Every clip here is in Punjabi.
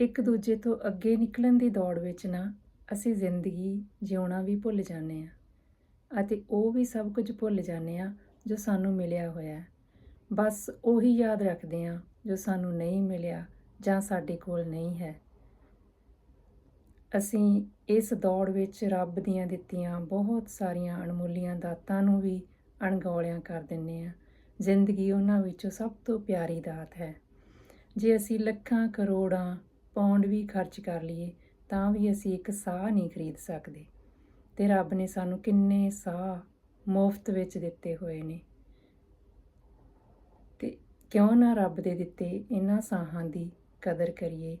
ਇੱਕ ਦੂਜੇ ਤੋਂ ਅੱਗੇ ਨਿਕਲਣ ਦੀ ਦੌੜ ਵਿੱਚ ਨਾ ਅਸੀਂ ਜ਼ਿੰਦਗੀ ਜਿਉਣਾ ਵੀ ਭੁੱਲ ਜਾਂਦੇ ਹਾਂ ਅਤੇ ਉਹ ਵੀ ਸਭ ਕੁਝ ਭੁੱਲ ਜਾਂਦੇ ਹਾਂ ਜੋ ਸਾਨੂੰ ਮਿਲਿਆ ਹੋਇਆ ਹੈ। ਬਸ ਉਹੀ ਯਾਦ ਰੱਖਦੇ ਹਾਂ ਜੋ ਸਾਨੂੰ ਨਹੀਂ ਮਿਲਿਆ ਜਾਂ ਸਾਡੇ ਕੋਲ ਨਹੀਂ ਹੈ। ਅਸੀਂ ਇਸ ਦੌੜ ਵਿੱਚ ਰੱਬ ਦੀਆਂ ਦਿੱਤੀਆਂ ਬਹੁਤ ਸਾਰੀਆਂ ਅਣਮੁੱਲੀਆਂ ਦਾਤਾਂ ਨੂੰ ਵੀ ਅਣਗੌਲਿਆਂ ਕਰ ਦਿੰਨੇ ਆ ਜ਼ਿੰਦਗੀ ਉਹਨਾਂ ਵਿੱਚੋਂ ਸਭ ਤੋਂ ਪਿਆਰੀ ਦਾਤ ਹੈ। ਜੇ ਅਸੀਂ ਲੱਖਾਂ ਕਰੋੜਾਂ ਪੌਂਡ ਵੀ ਖਰਚ ਕਰ ਲਈਏ, ਤਾਂ ਵੀ ਅਸੀਂ ਇੱਕ ਸਾਹ ਨਹੀਂ ਖਰੀਦ ਸਕਦੇ। ਤੇ ਰੱਬ ਨੇ ਸਾਨੂੰ ਕਿੰਨੇ ਸਾਹ ਮੁਫਤ ਵਿੱਚ ਦਿੱਤੇ ਹੋਏ ਨੇ। ਤੇ ਕਿਉਂ ਨਾ ਰੱਬ ਦੇ ਦਿੱਤੇ ਇਹਨਾਂ ਸਾਹਾਂ ਦੀ ਕਦਰ ਕਰੀਏ।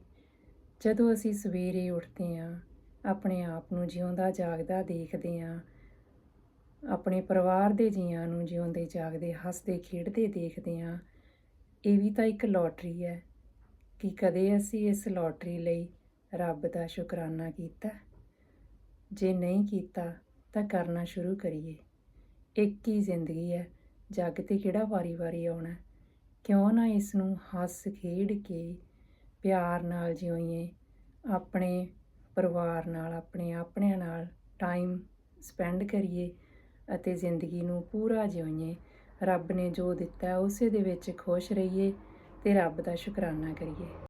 ਜਦੋਂ ਅਸੀਂ ਸਵੇਰੇ ਉੱਠਦੇ ਹਾਂ, ਆਪਣੇ ਆਪ ਨੂੰ ਜਿਉਂਦਾ ਜਾਗਦਾ ਦੇਖਦੇ ਹਾਂ, ਆਪਣੇ ਪਰਿਵਾਰ ਦੇ ਜੀਆਂ ਨੂੰ ਜਿਉਂਦੇ ਜਾਗਦੇ, ਹੱਸਦੇ, ਖੇਡਦੇ ਦੇਖਦੇ ਹਾਂ, ਇਹ ਵੀ ਤਾਂ ਇੱਕ ਲੋਟਰੀ ਹੈ। ਕਿ ਕਦੇ ਅਸੀਂ ਇਸ ਲੋਟਰੀ ਲਈ ਰੱਬ ਦਾ ਸ਼ੁਕਰਾਨਾ ਕੀਤਾ? ਜੇ ਨਹੀਂ ਕੀਤਾ, ਤਾਂ ਕਰਨਾ ਸ਼ੁਰੂ ਕਰੀਏ। ਇੱਕ ਹੀ ਜ਼ਿੰਦਗੀ ਹੈ, ਜੱਗ ਤੇ ਕਿਹੜਾ ਵਾਰੀ-ਵਾਰੀ ਆਉਣਾ? ਕਿਉਂ ਨਾ ਇਸ ਨੂੰ ਹੱਸ ਖੇਡ ਕੇ ਪਿਆਰ ਨਾਲ ਜਿਉਈਏ, ਆਪਣੇ ਪਰਿਵਾਰ ਨਾਲ, ਆਪਣੇ ਆਪਣਿਆਂ ਨਾਲ ਟਾਈਮ ਸਪੈਂਡ ਕਰੀਏ ਅਤੇ ਜ਼ਿੰਦਗੀ ਨੂੰ ਪੂਰਾ ਜਿਉਈਏ। ਰੱਬ ਨੇ ਜੋ ਦਿੱਤਾ, ਉਸੇ ਦੇ ਵਿੱਚ ਖੁਸ਼ ਰਹੀਏ। ਅਤੇ ਰੱਬ ਦਾ ਸ਼ੁਕਰਾਨਾ ਕਰੀਏ।